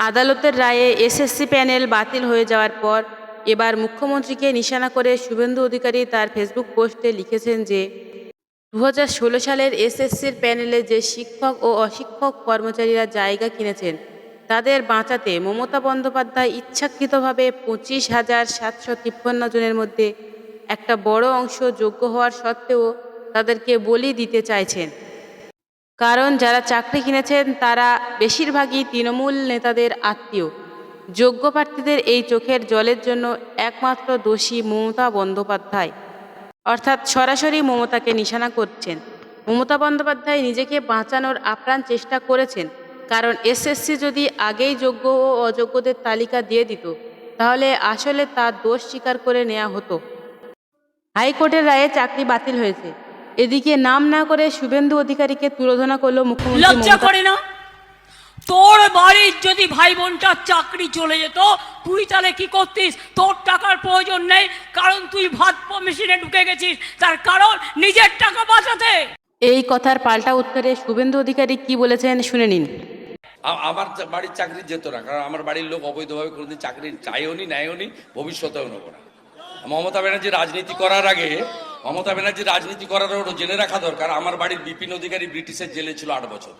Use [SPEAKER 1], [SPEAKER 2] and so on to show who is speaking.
[SPEAKER 1] আদালতের রায়ে SSC panel বাতিল হয়ে যাওয়ার পর এবার মুখ্যমন্ত্রীকে নিশানা করে শুভেন্দু অধিকারী তার ফেসবুক পোস্টে লিখেছেন যে দু হাজার ষোলো সালের এসএসসির প্যানেলে যে শিক্ষক ও অশিক্ষক কর্মচারীরা জায়গা কিনেছেন, তাদের বাঁচাতে মমতা বন্দ্যোপাধ্যায় ইচ্ছাকৃতভাবে পঁচিশ হাজার সাতশো তিপ্পান্ন জনের মধ্যে একটা বড় অংশ যোগ্য হওয়ার সত্ত্বেও তাদেরকে বলি দিতে চাইছেন। কারণ যারা চাকরি কিনেছেন, তারা বেশিরভাগই তৃণমূল নেতাদের আত্মীয়। যোগ্য প্রার্থীদের এই চোখের জলের জন্য একমাত্র দোষী মমতা বন্দ্যোপাধ্যায়। অর্থাৎ সরাসরি মমতাকে নিশানা করছেন। মমতা বন্দ্যোপাধ্যায় নিজেকে বাঁচানোর আপ্রাণ চেষ্টা করেছেন। কারণ এসএসসি যদি আগেই যোগ্য ও অযোগ্যদের তালিকা দিয়ে দিত, তাহলে আসলে তার দোষ স্বীকার করে নেওয়া হতো। হাইকোর্টের রায়ে চাকরি বাতিল হয়েছে। এদিকে নাম না করে শুভেন্দু অধিকারীকে তুলোধনা করল মুখ্যমন্ত্রী
[SPEAKER 2] লজ্জা করে না? তোর বাড়ির যদি ভাই বোনটার চাকরি চলে যেত তুই তাহলে কি করতিস? তোর টাকার প্রয়োজন নেই কারণ তুই ভাত মেশিনে ঢুকে গেছিস। তার কারণ নিজের টাকা বাঁচাতে।
[SPEAKER 1] এই কথার পাল্টা উত্তরে শুভেন্দু অধিকারী কি বলেছেন শুনে নিন।
[SPEAKER 3] আমার বাড়ির চাকরি যেত না কারণ আমার বাড়ির লোক অবৈধভাবে কোনোদিন চাকরি চাইও নি নেয়ও নি ভবিষ্যতেও নেব না। মমতা ব্যানার্জি রাজনীতি করার আগে মমতা ব্যানার্জি রাজনীতি করার জেনে রাখা দরকার। আমার বাড়ির বিপিন অধিকারী ব্রিটিশের জেলে ছিল আট বছর।